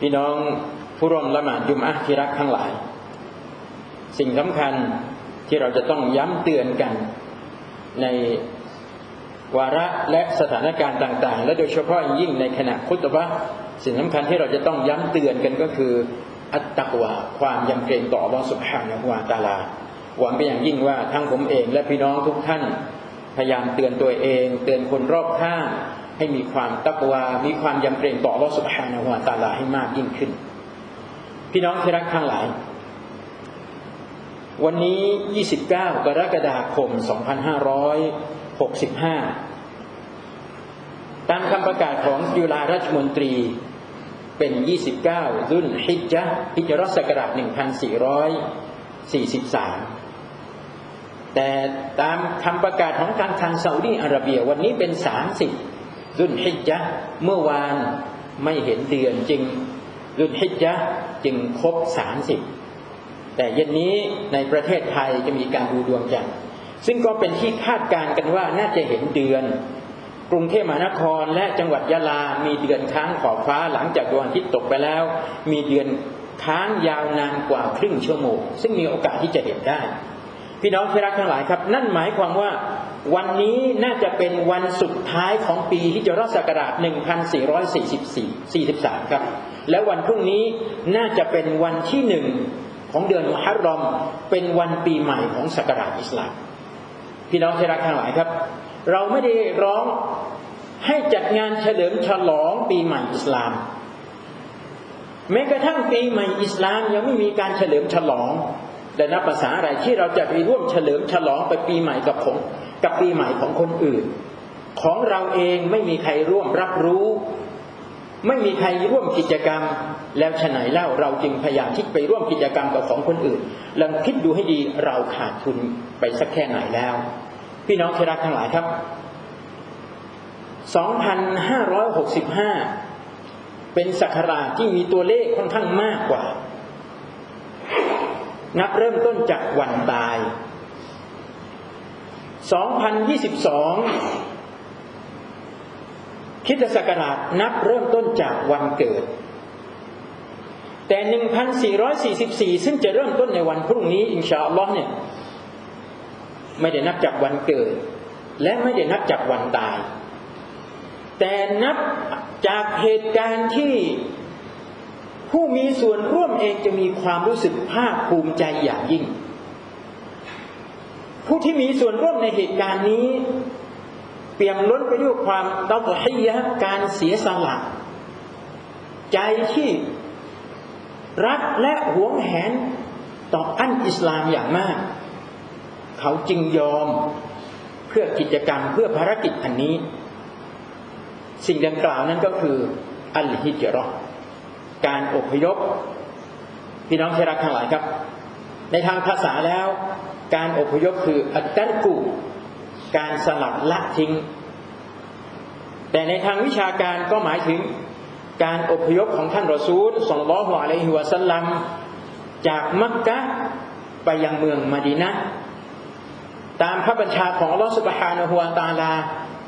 พี่น้องผู้ร่วมละหมาดยุมอะที่รักทั้งหลาย สิ่งสำคัญที่เราจะต้องย้ำเตือนกัน ในวาระและสถานการณ์ต่าง ๆ และโดยเฉพาะยิ่งในขณะคุตบะสิ่งสำคัญที่เราจะต้องย้ำเตือนกันก็คือ อัตตักวาความยำเกรงต่ออัลลอฮฺสุบฮานะฮูวาตาลา หวังเป็นอย่างยิ่งว่าทั้งผมเองและพี่น้องทุกท่าน พยายามเตือนตัวเอง เตือนคนรอบข้าง ให้มีความตักวา มีความยำเกรงต่ออัลอสุบฮานะฮูวาตาลาให้มากยิ่งขึ้น พี่น้องที่รักทั้งหลาย วันนี้ 29 กรกฎาคม 2565 ตามคำประกาศของยุลาราชมนตรีเป็น 29 รุ่นฮิจจ์ฮิจรัสกราช1443แต่ตามคำประกาศของทางทางซาอุดีอาระเบียวันนี้เป็น30 รุ่นฮิจจ์เมื่อวานไม่เห็นเดือนจริงรุ่นฮิจจ์จึงครบ30แต่เย็นนี้ในประเทศไทยจะมีการดูดวงจันทร์ซึ่งก็เป็นที่คาดการณ์กันว่าน่าจะเห็นเดือน กรุงเทพมหานครและจังหวัดยะลา มีเดือนค้างขอบฟ้าหลังจากดวงอาทิตย์ตกไปแล้ว มีเดือนค้างยาวนานกว่าครึ่งชั่วโมง ซึ่งมีโอกาสที่จะเห็นได้ พี่น้องที่รักทั้งหลายครับ นั่นหมายความว่า วันนี้น่าจะเป็นวันสุดท้ายของปีที่จะรอดศักราช 1444 43 ครับ และวันพรุ่งนี้น่าจะเป็นวันที่หนึ่งของเดือนมุฮัรรอม เป็นวันปีใหม่ของศักราชอิสลาม พี่น้องที่รักทั้งหลายครับ เราไม่ได้ร้องให้จัดงานเฉลิมฉลองปีใหม่อิสลาม แม้กระทั่งปีใหม่อิสลามยังไม่มีการเฉลิมฉลองแต่นับภาษาอะไรที่เราจะไปร่วมเฉลิมฉลองไปปีใหม่กับผม กับปีใหม่ของคนอื่น ของเราเองไม่มีใครร่วมรับรู้ ไม่มีใครร่วมกิจกรรม แล้วฉไหนเล่าเราจึงพยายามที่ไปร่วมกิจกรรมกับของคนอื่นลองคิดดูให้ดีเราขาดทุนไปสักแค่ไหนแล้ว พี่น้องที่รักทั้งหลายครับ 2,565เป็นสักราชที่มีตัวเลขค่อนข้างมากกว่า นับเริ่มต้นจากวันตาย 2022 คิดศักราชนับเริ่มต้นจากวันเกิด แต่ 1,444 ซึ่งจะเริ่มต้นในวันพรุ่งนี้ อินชาอัลลอฮ์เนี่ยไม่ได้นับจากวันเกิด และไม่ได้นับจากวันตาย แต่นับจากเหตุการณ์ที่ผู้มีส่วนร่วมเองจะมีความรู้สึกภาคภูมิใจอย่างยิ่ง ผู้ที่มีส่วนร่วมในเหตุการณ์นี้ เปี่ยมล้นไปด้วยความเตาให้ยะการเสียสละใจที่รักและหวงแหนต่ออันอิสลามอย่างมาก เขาจึงยอมเพื่อกิจกรรมเพื่อภารกิจอันนี้ สิ่งดังกล่าวนั้นก็คือ อัลฮิจรอการอพยพ พี่น้องที่รักทั้งหลายครับ ในทางภาษาแล้ว การอพยพคืออัตตันกูการสลับละทิ้ง แต่ในทางวิชาการก็หมายถึงการอพยพของท่านรอซูลส่งล้อหัวอะลัยฮิวสลลัมจากมักกะไปยังเมืองมาดีนะตามพระบัญชาของอัลลอฮฺสุบฮานะฮุวาตาลา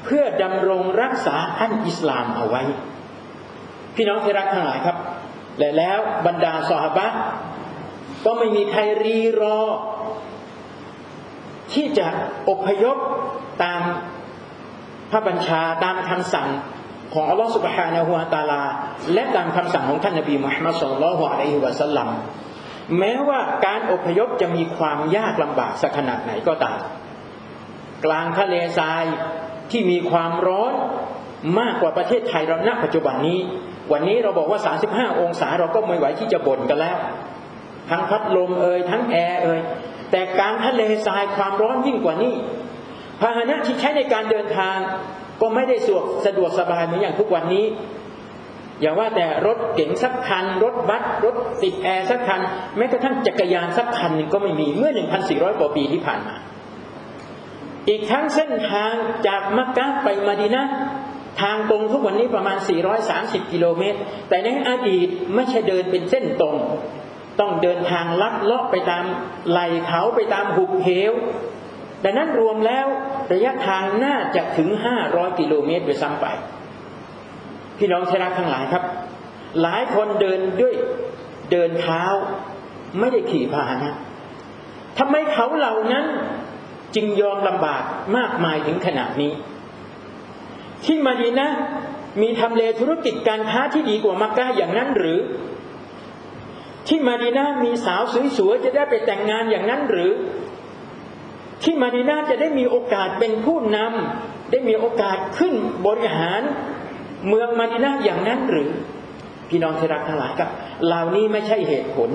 เพื่อดำรงรักษาอันอิสลามเอาไว้ พี่น้องที่รักทั้งหลายครับ และแล้วบรรดาสหบะก็ไม่มีใครรีรอ ที่จะอพยพตามพระบัญชาตามคำสั่งของอัลลอฮฺสุบฮานะฮุวาตาลา และตามคำสั่งของท่านนบีมุฮัมมัดสุลลัลฮุอะลัยฮิวะสัลลัมแม้ว่าการอพยพจะมีความยากลำบากสักขนาดไหนก็ตามกลางทะเลทรายที่มีความร้อนมากกว่าประเทศไทยเราณปัจจุบันนี้ วันนี้เราบอกว่า 35 องศาเราก็ไม่ไหวที่จะบ่นกันแล้ว ทั้งพัดลมเอ่ยทั้งแอร์เอ่ยแต่กางทะเลทรายความร้อนยิ่งกว่านี้พาหนะที่ใช้ในการเดินทางก็ไม่ได้สะดวกสะดวกสบายเหมือนอย่างทุกวันนี้ อย่าว่าแต่รถเก๋งสักคัน รถบัสรถติดแอร์สักคัน แม้กระทั่งจักรยานสักคันนึงก็ไม่มีเมื่อ 1,400 กว่าปีที่ผ่านมา อีกทั้งเส้นทางจากมักกะไปมาดีนะทางตรงทุกวันนี้ประมาณ 430 กิโลเมตร แต่ในอดีตไม่ใช่เดินเป็นเส้นตรง ต้องเดินทางลัดเลาะไปตามไหลเขาไปตามหุบเหว ดังนั้นรวมแล้วระยะทางน่าจะถึง500กิโลเมตรโดยซ้ำไป พี่น้องชรักทั้งหลายครับ หลายคนเดินด้วยเดินเท้าไม่ได้ขี่พาหนะทำไมเขาเหล่านั้นจึงยอมลำบากมากมายถึงขนาดนี้ ที่มาดีนะ มีทำเลธุรกิจการค้าที่ดีกว่ามักกะอย่างนั้นหรือ ที่มาดีนามีสาวสวยๆจะได้ไปแต่งงานอย่างนั้นหรือ ที่มาดีนาจะได้มีโอกาสเป็นผู้นำได้มีโอกาสขึ้นบริหาร เมืองมาดีนาอย่างนั้นหรือ พี่น้องที่รักทั้งหลายครับเหล่านี้ไม่ใช่เหตุผล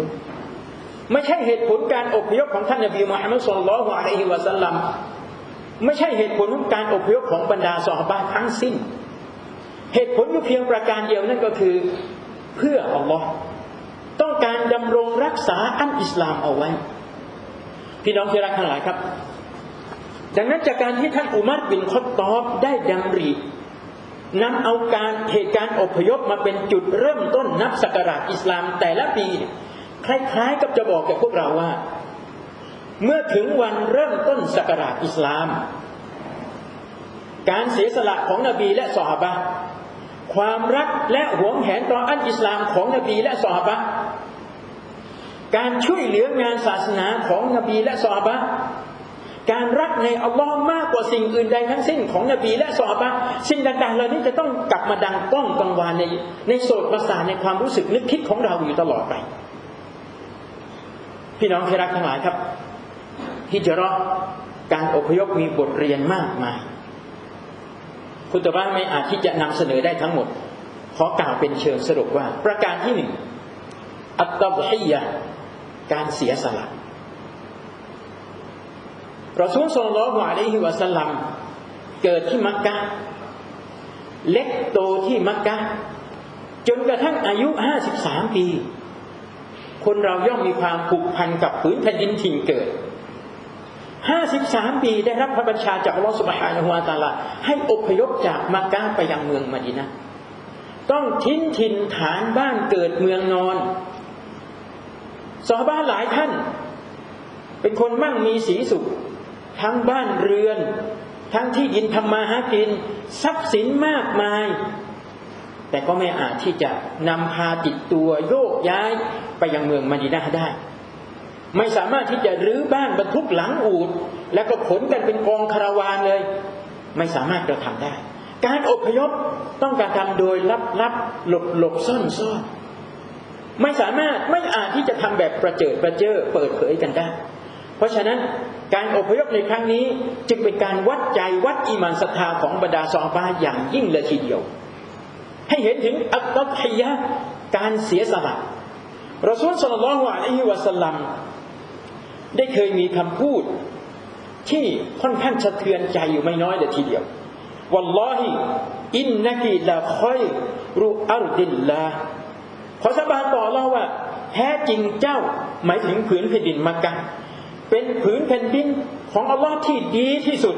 ไม่ใช่เหตุผลการอพยพของท่านนบีมุฮัมมัดสุลลัลฮุอะลัยฮิวะสัลลัมไม่ใช่เหตุผลของการอพยพของบรรดาสหบาทั้งสิ้น เหตุผลอยู่เพียงประการเดียวนั่นก็คือ เพื่ออัลลอฮ์ ต้องการดำรงรักษาอันอิสลามเอาไว้ พี่น้องที่รักทั้งหลายครับ ดังนั้นจากการที่ท่านอุมัรบินคอตตอบได้ดำรินำเอาการเหตุการณ์อพยพมาเป็นจุดเริ่มต้นนับศักราชอิสลามแต่ละปี คล้ายๆกับจะบอกแก่พวกเราว่า เมื่อถึงวันเริ่มต้นศักราชอิสลาม การเสียสละของนบีและสหบะความรักและหวงแหนต่ออันอิสลามของนบีและสหบะ การช่วยเหลืองานศาสนาของนบีและสหบะการรักในอัลลอฮ์มากกว่าสิ่งอื่นใดทั้งสิ้นของนบีและสหบะสิ่งต่างๆเหล่านี้จะต้องกลับมาดังก้องกังวานในในโสดประสาทในความรู้สึกนึกคิดของเราอยู่ตลอดไป พี่น้องที่รักทั้งหลายครับฮิจรัการอพยพมีบทเรียนมากมายคุณตบ้าไม่อาจที่จะนำเสนอได้ทั้งหมด ขอกล่าวเป็นเชิงสรุปว่า ประการที่หนึ่งอัตตบฮียะ การเสียสละรอซูลสุลลัลฮุอะลัยฮิวะสัลลัมเกิดที่มักกะ เล็กโตที่มักกะ จนกระทั่งอายุห้าสิบสามปี คนเราย่อมมีความผูกพันกับผืนแผ่นดินถิ่นเกิดห้าสิบสามปีได้รับพระบัญชาจากอัลลอฮฺสุบฮานะฮูวาตาลาให้อพยพจากมักกะไปยังเมืองมดีนะต้องทิ้งถิ่นฐานบ้านเกิดเมืองนอน สอบ้านหลายท่าน เป็นคนมั่งมีสีสุข ทั้งบ้านเรือน ทั้งที่ดินทำมาหากิน ทรัพย์สินมากมาย แต่ก็ไม่อาจที่จะนำพาติดตัวโยกย้ายไปยังเมืองมาดีนาได้ ไม่สามารถที่จะรื้อบ้านบรรทุกหลังอูดแล้วก็ขนกันเป็นกองคาราวานเลย ไม่สามารถกระทำได้ การอพยพต้องการทำโดยลับลับหลบหลบซ่อนซ่อน ไม่สามารถไม่อาจที่จะทำแบบประเจิดประเจ้อเปิดเผยกันได้ เพราะฉะนั้นการอพยพในครั้งนี้จึงเป็นการวัดใจวัดอิมานศรัทธาของบรรดาซอฮาอย่างยิ่งเลยทีเดียว ให้เห็นถึงอัตติยะการเสียสละรอซูลสัลลัลลอฮุอะลัยฮิวะสัลลัมได้เคยมีคำพูดที่ค่อนข้างสะเทือนใจอยู่ไม่น้อยเลยทีเดียว วัลลอฮิอินนักีลาคอยรุอัลดิลลา ขอสาบานต่อเราว่าแท้จริงเจ้าหมายถึงผืนแผ่นดินมักกะเป็นผืนแผ่นดินของอัลลอฮ์ที่ดีที่สุด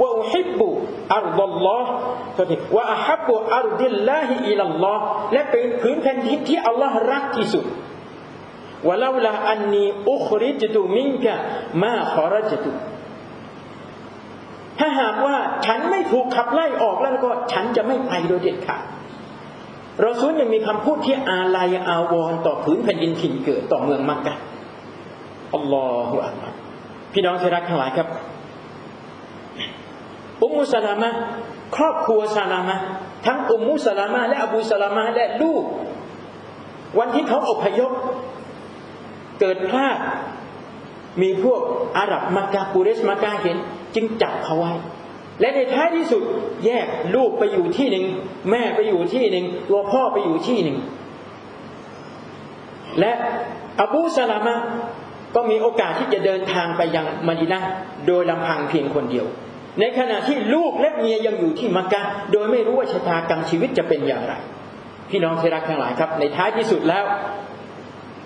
ว่าอุฮิบบุอัลลอฮ์ก็ถือว่าอัฮับบุอัลดิลลาฮิอิลลอฮ์และเป็นผืนแผ่นดินที่อัลลอฮ์รักที่สุดว่าเลาลาอันนี้อุคริจตุมิงกะมาขอรจตุถ้าหากว่าฉันไม่ถูกขับไล่ออกแล้วก็ ฉันจะไม่ไปโดยเด็ดขาด เราซูลยังมีคำพูดที่อาลัยอาวรต่อผืนแผ่นดินถิ่นเกิดต่อเมืองมักกะอัลลอฮฺอัลลอฮพี่น้องที่รักทั้งหลายครับอุมุสลามะครอบครัวซาลามะทั้งอุมุสลามะและอบูสลามะและลูก วันที่เขาอพยพเกิดพลาดมีพวกอาหรับมักกะกูเรสมักกะเห็น จึงจับเขาไว้ และในท้ายที่สุดแยกลูกไปอยู่ที่หนึ่งแม่ไปอยู่ที่หนึ่งตัวพ่อไปอยู่ที่หนึ่งและอบูสลามะก็มีโอกาสที่จะเดินทางไปยังมดีนาโดยลำพังเพียงคนเดียว ในขณะที่ลูกและเมียยังอยู่ที่มักกะโดยไม่รู้ว่าชะตากรรมชีวิตจะเป็นอย่างไร พี่น้องที่รักทั้งหลายครับ ในท้ายที่สุดแล้ว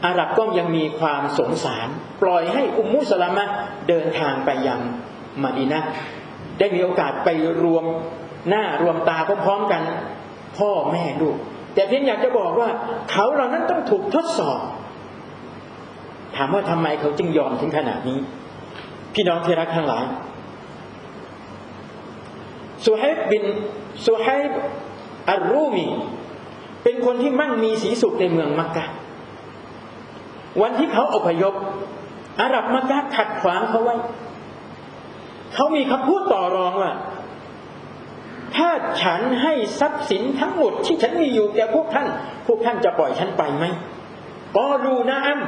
อาหรับก็ยังมีความสงสาร ปล่อยให้อุมมุสลามะเดินทางไปยังมดีนา ได้มีโอกาสไปรวมหน้ารวมตาพร้อมๆกัน พ่อแม่ลูกแต่เพียงอยากจะบอกว่า เขาเหล่านั้นต้องถูกทดสอบ ถามว่าทำไมเขาจึงยอมถึงขนาดนี้ พี่น้องที่รักทั้งหลายสุไฮบินสุไฮอัลรูมี เป็นคนที่มั่งมีสีสุขในเมืองมักกะ วันที่เขาอพยพอาหรับมักกะขัดขวางเขาไว้ เขามีคำพูดต่อรองว่า ถ้าฉันให้ทรัพย์สินทั้งหมดที่ฉันมีอยู่แก่พวกท่าน พวกท่านจะปล่อยฉันไปไหมก็รูนะอัม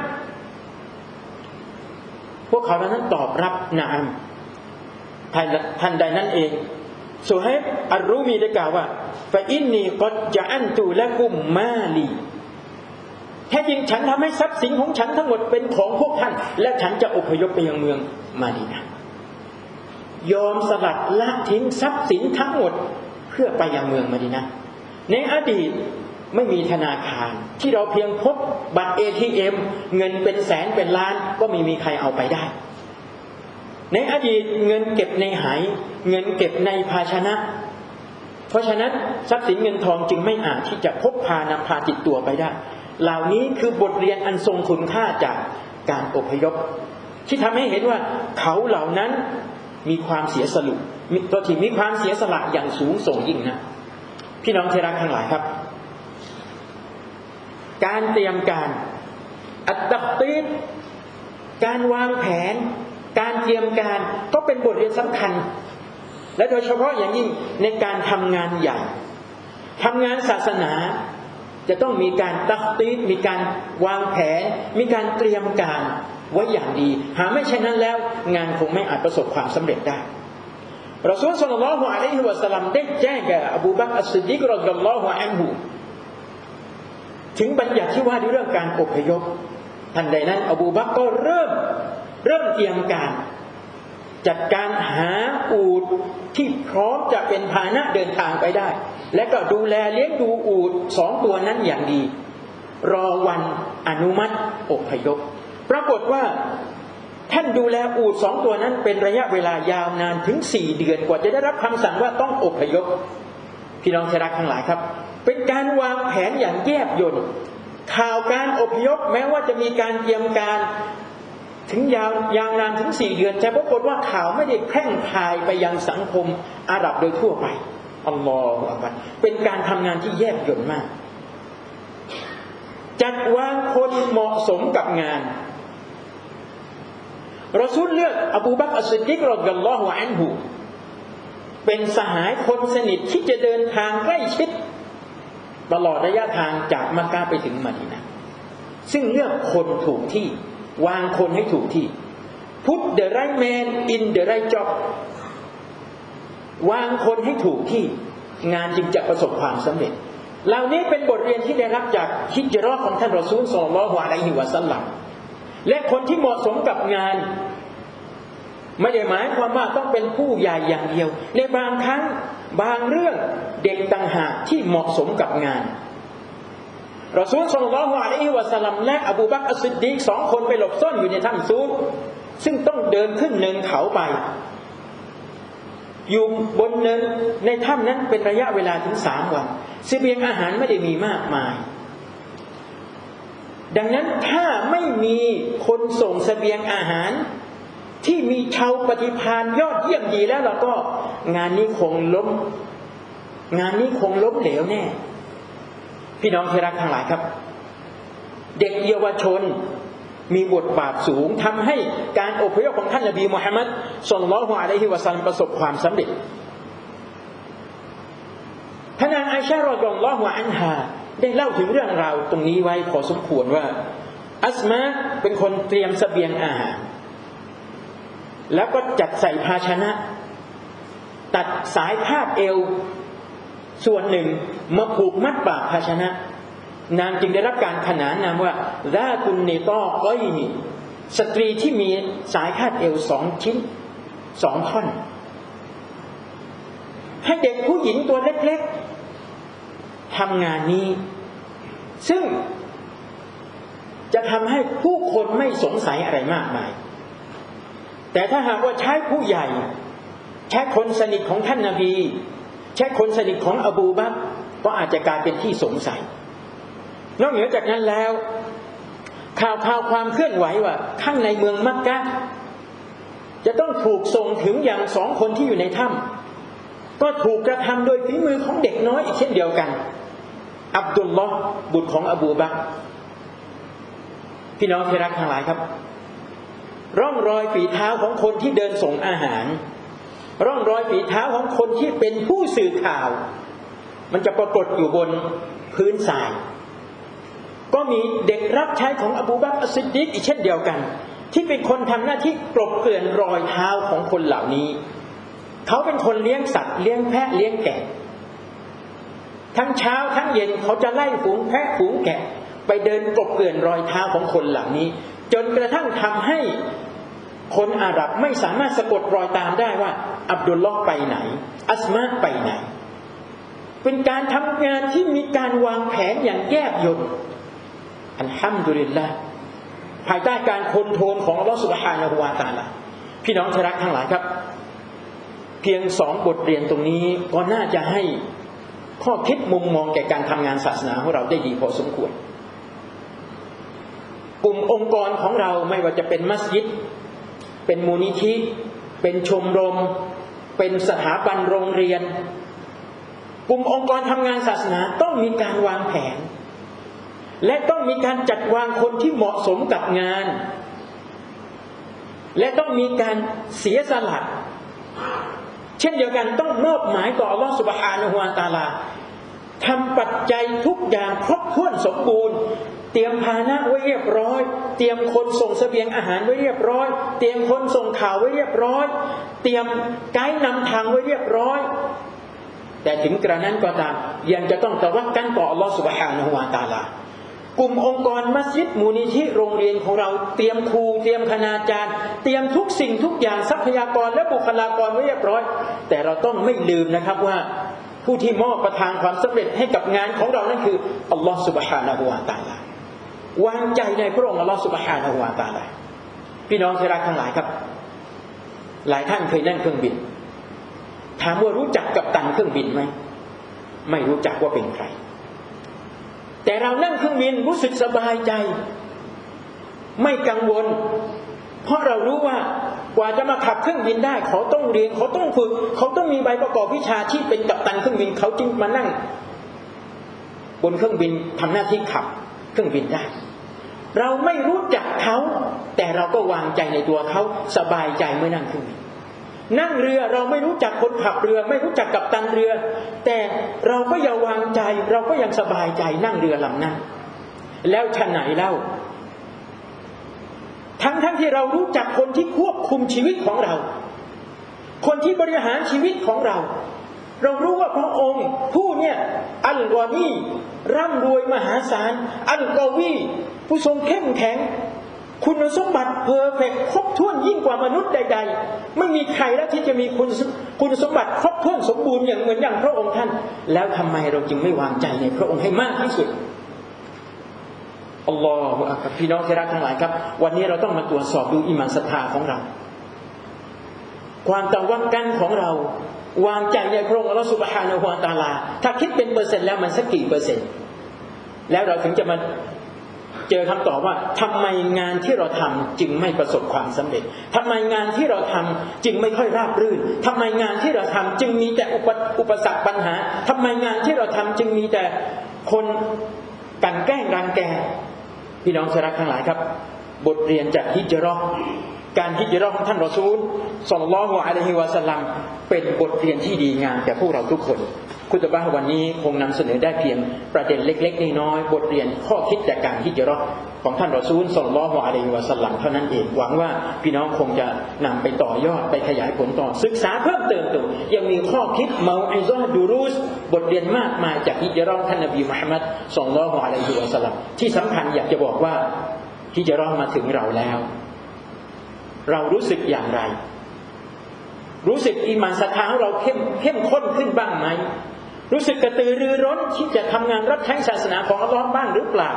พวกเขาเหล่านั้นตอบรับนะอัมทันใดนั้นเองสุเฮบอัรูมีได้กล่าวว่าฟาอินนีกดจะอันตูและกุมมาลีแท้จริงฉันทำให้ทรัพย์สินของฉันทั้งหมดเป็นของพวกท่าน และฉันจะอพยพไปยังเมืองมาดีนะ ยอมสลัดละทิ้งทรัพย์สินทั้งหมดเพื่อไปยังเมืองมาดีนะ ในอดีตไม่มีธนาคารที่เราเพียงพบบัตรเอทีเอ็มเงินเป็นแสนเป็นล้านก็ไม่มีใครเอาไปได้ ในอดีตเงินเก็บในหาย เงินเก็บในภาชนะ เพราะฉะนั้นทรัพย์สินเงินทองจึงไม่อาจที่จะพกพานำพาติดตัวไปได้ เหล่านี้คือบทเรียนอันทรงคุณค่าจากการอพยพที่ทำให้เห็นว่าเขาเหล่านั้น มีความเสียสลุมีตัวที่มีความเสียสละอย่างสูงส่งยิ่งนะพี่น้องเทรักทั้งหลายครับ การเตรียมการ อัตตตีดการวางแผน การเตรียมการก็เป็นบทเรียนสำคัญ และโดยเฉพาะอย่างยิ่งในการทำงานใหญ่ทำงานศาสนาจะต้องมีการตักตีดมีการวางแผน มีการเตรียมการ ไว้อย่างดี หาไม่เช่นนั้นแล้ว งานคงไม่อาจประสบความสำเร็จได้รอซูลสุลต่านลฮ์อะลัยฮิวะสัลลัมได้แจ้งแก่อบูบักรอัสซิดดิกรอดัลลอฮุอันฮุถึงบัญญัติที่ว่าด้วยเรื่องการอพยพทันใดนั้น อบูบักก็เริ่มเริ่มเตรียมการ จัดการหาอูดที่พร้อมจะเป็นพาหนะเดินทางไปได้ และก็ดูแลเลี้ยงดูอูดสองตัวนั้นอย่างดี รอวันอนุมัติอพยพ ปรากฏว่าท่านดูแลอูดสองตัวนั้นเป็นระยะเวลายาวนานถึงสี่เดือนกว่าจะได้รับคำสั่งว่าต้องอพยพพี่น้องชรักทั้งหลายครับ เป็นการวางแผนอย่างแยบยลข่าวการอพยพแม้ว่าจะมีการเตรียมการถึงยาวยาวนานถึงสี่เดือนแต่ปรากฏว่าข่าวไม่ได้แพร่งพายไปยังสังคมอาหรับโดยทั่วไปอัลลอฮฺอักบัรเป็นการทำงานที่แยบยลมาก จัดวางคนเหมาะสมกับงาน รอซูลเลือกอบูบักอัสซิกรอดัลลอฮุอันหูเป็นสหายคนสนิทที่จะเดินทางใกล้ชิด ตลอดระยะทางจากมักกะไปถึงมาดีนะซึ่งเลือกคนถูกที่ วางคนให้ถูกที่ put the right man in the right job วางคนให้ถูกที่ งานจึงจะประสบความสำเร็จ เหล่านี้เป็นบทเรียนที่ได้รับจากฮิจรอของท่านรอซูลสองล้อหัวอะลัยฮิวะสัลลัม และคนที่เหมาะสมกับงาน ไม่ได้หมายความว่าต้องเป็นผู้ใหญ่อย่างเดียว ในบางครั้งบางเรื่องเด็กต่างหากที่เหมาะสมกับงานรอซูลส่งล้อฮวาอะลัยฮิวะสัลลัมและอบูบักอัสซิดดีกสองคนไปหลบซ่อนอยู่ในถ้ำซูดซึ่งต้องเดินขึ้นเนินเขาไป อยู่บนเนินในถ้ำนั้นเป็นระยะเวลาถึงสามวันเสบียงอาหารไม่ได้มีมากมาย ดังนั้นถ้าไม่มีคนส่งสเสบียงอาหาร ที่มีชาวปฏิพานยอดเยี่ยมดีแล้วเราก็งานนี้คงล้ม งานนี้คงล้มเหลวแน่ พี่น้องที่รักทั้งหลายครับ เด็กเยาวชนมีบทบาทสูงทำให้การอพยพของท่านนบีมุฮัมมัดสุลลัลฮุอะลัยฮิวะซัลประสบความสำเร็จพระนางอาชารอดองลอฮุอันฮา ได้เล่าถึงเรื่องราวตรงนี้ไว้พอสมควรว่า อัสมาเป็นคนเตรียมสเสบียงอาหาร แล้วก็จัดใส่ภาชนะ ตัดสายคาดเอว ส่วนหนึ่งมาผูกมัดปากภาชนะ นางจึงได้รับการขนานนามว่าดาตุนเนตอก้อยสตรีที่มีสายคาดเอวสองชิ้นสองท่อน ให้เด็กผู้หญิงตัวเล็ก ทำงานนี้ ซึ่งจะทำให้ผู้คนไม่สงสัยอะไรมากมาย แต่ถ้าหากว่าใช้ผู้ใหญ่ ใช้คนสนิทของท่านนาบีใช้คนสนิทของอบูบักก็อาจจะกลายเป็นที่สงสัย นอกเหนือจากนั้นแล้ว ข่าวข่าวความเคลื่อนไหวว่า ข้างในเมืองมักกะจะต้องถูกส่งถึงอย่างสองคนที่อยู่ในถ้ำก็ถูกกระทำโดยฝีมือของเด็กน้อยอีกเช่นเดียวกัน อับดุลลอฮ์บุตรของอบูบักพี่น้องที่รักทั้งหลายครับ ร่องรอยฝีเท้าของคนที่เดินส่งอาหาร ร่องรอยฝีเท้าของคนที่เป็นผู้สื่อข่าว มันจะปรากฏอยู่บนพื้นทราย ก็มีเด็กรับใช้ของอบูบักอัสซิดดิกอีกเช่นเดียวกัน ที่เป็นคนทำหน้าที่กลบเกลื่อนรอยเท้าของคนเหล่านี้ เขาเป็นคนเลี้ยงสัตว์เลี้ยงแพะเลี้ยงแกะ ทั้งเช้าทั้งเย็นเขาจะไล่ฝูงแพะฝูงแกะ ไปเดินกบเกลื่อนรอยเท้าของคนเหล่านี้ จนกระทั่งทำให้คนอาหรับไม่สามารถสะกดรอยตามได้ว่า อับดุลลอฮ์ไปไหน อัสมาไปไหน เป็นการทำงานที่มีการวางแผนอย่างแยบยลอันฮัมดุลิลละภายใต้การคนโทรลของอัลลอฮฺสุบฮานะฮูวาตาละพี่น้องที่รักทั้งหลายครับ เพียงสองบทเรียนตรงนี้ก็น่าจะให้ ข้อคิดมุมมองแก่การทำงานศาสนาของเราได้ดีพอสมควร กลุ่มองค์กรของเราไม่ว่าจะเป็นมัสยิด เป็นมูลนิธิ เป็นชมรม เป็นสถาบันโรงเรียน กลุ่มองค์กรทำงานศาสนาต้องมีการวางแผน และต้องมีการจัดวางคนที่เหมาะสมกับงาน และต้องมีการเสียสละ ช่นเดียวกันต้องมอบหมายต่ออัลลอฮฺสุบฮานะฮูวาตาลาทำปัจจัยทุกอย่างครบถ้วนสมบูรณ์ เตรียมพาหนะไว้เรียบร้อย เตรียมคนส่งเสบียงอาหารไว้เรียบร้อย เตรียมคนส่งข่าวไว้เรียบร้อย เตรียมไกด์นำทางไว้เรียบร้อย แต่ถึงกระนั้นก็ตามยังจะต้องตะวักกันต่ออัลลอฮฺสุบฮานะฮูวาตาลา กลุ่มองค์กรมัสยิดมูลนิธิโรงเรียนของเราเตรียมครูเตรียมคณาจารย์ เตรียมทุกสิ่งทุกอย่างทรัพยากรและบุคลากรไว้เรียบร้อย แต่เราต้องไม่ลืมนะครับว่าผู้ที่มอบประทานความสำเร็จให้กับงานของเรานั่นคืออัลลอฮฺสุบฮานะฮูวาตาลาวางใจในพระองค์อัลลอฮฺสุบฮานะฮูวาตาลาพี่น้องที่รักทั้งหลายครับ หลายท่านเคยนั่งเครื่องบิน ถามว่ารู้จักกับตันเครื่องบินไหมไม่รู้จักว่าเป็นใคร แต่เรานั่งเครื่องบินรู้สึกสบายใจ ไม่กังวล เพราะเรารู้ว่ากว่าจะมาขับเครื่องบินได้ เขาต้องเรียนเขาต้องฝึก เขาต้องมีใบประกอบวิชาที่เป็นกัปตันเครื่องบินเขาจึงมานั่ง บนเครื่องบินทำหน้าที่ขับเครื่องบินได้ เราไม่รู้จักเขา แต่เราก็วางใจในตัวเขาสบายใจเมื่อนั่งเครื่องบิน นั่งเรือเราไม่รู้จักคนขับเรือ ไม่รู้จักกับตันเรือ แต่เราก็อย่าวางใจ เราก็ยังสบายใจนั่งเรือลำนั้น แล้วชะไหนเล่า ทั้งทั้งที่เรารู้จักคนที่ควบคุมชีวิตของเรา คนที่บริหารชีวิตของเรา เรารู้ว่าพระองค์ผู้เนี่ยอัลกอนีร่ำรวยมหาศาล อัลกอวีผู้ทรงเข้มแข็ง คุณสมบัติเพอร์เฟกครบถ้วนยิ่งกว่ามนุษย์ใด ๆ ไม่มีใครแล้วที่จะมีคุณคุณสมบัติครบถ้วนสมบูรณ์อย่างเหมือนอย่างพระองค์ท่าน แล้วทำไมเราจึงไม่วางใจในพระองค์ให้มากที่สุดอัลลอฮฺอับพี่น้องที่รักทั้งหลายครับ วันนี้เราต้องมาตรวจสอบดูอิมานศรัทธาของเรา ความตะวักกันของเรา วางใจในพระองค์อัลลอฮฺสุบฮานะฮูวาตาลา ถ้าคิดเป็นเปอร์เซ็นต์แล้วมันสักกี่เปอร์เซ็นต์ แล้วเราถึงจะมา เจอคำตอบว่าทำไมงานที่เราทำจึงไม่ประสบความสำเร็จทำไมงานที่เราทำจึงไม่ค่อยราบรื่นทำไมงานที่เราทำจึงมีแต่อุปอุปสรรคปัญหาทำไมงานที่เราทำจึงมีแต่คนกันแกล้งรังแกพี่น้องที่รักทั้งหลายครับ บทเรียนจากฮิจเรอ การฮิจเราะของท่านรอซูลสัลลัลลอฮุอะลัยฮิวะสัลลัมเป็นบทเรียนที่ดีงามแก่พวกเราทุกคนคุตบะห์วันนี้คงนำเสนอได้เพียงประเด็นเล็ก ๆน้อยๆบทเรียนข้อคิดจากการฮิจเราะของท่านรอซูลสัลลัลลอฮุอะลัยฮิวะสัลลัมเท่านั้นเองหวังว่าพี่น้องคงจะนำไปต่อยอดไปขยายผลต่อศึกษาเพิ่มเติมตัวยังมีข้อคิดเมาไอซอดูรูสบทเรียนมากมายจากฮิจราะห์ท่านนบีมุฮัมมัดสัลลัลลอฮุอะลัยฮิวะสัลลัมที่สำคัญอยากจะบอกว่าฮิจเราะมาถึงเราแล้ว เรารู้สึกอย่างไร รู้สึกอีมานศรัทธาของเราเข้มเข้มข้นขึ้นบ้างไหม รู้สึกกระตือรือร้นที่จะทำงานรับใช้ศาสนาของอัลลอฮ์บ้างหรือเปล่า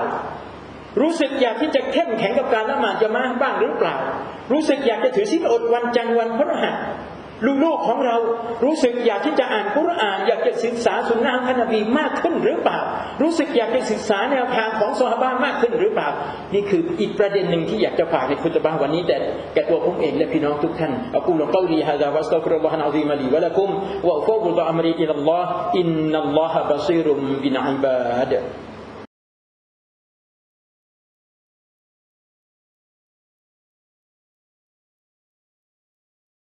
รู้สึกอยากที่จะเข้มแข็งกับการละหมาดจะมาบ้างหรือเปล่า รู้สึกอยากจะถือศีลอดวันจันทร์วันพฤหัส ลูกๆของเรารู้สึกอยากที่จะอ่านกุรอาน อยากจะศึกษาสุนนะของท่านนบีมากขึ้นหรือเปล่า รู้สึกอยากจะศึกษาแนวทางของซอฮาบะมากขึ้นหรือเปล่า นี่คืออีกประเด็นหนึ่งที่อยากจะฝากในคุตบะห์วันนี้ แต่แก่ตัวผมเองและพี่น้องทุกท่านอักูลกอลีฮะซาวัสตัฟรุลลอฮ์อัลลอฮิมะลีวะละกุมวะฟาวดุอัมรีอิลลัลลอฮ์อินนัลลอฮะบะซีรุมบินอิบาด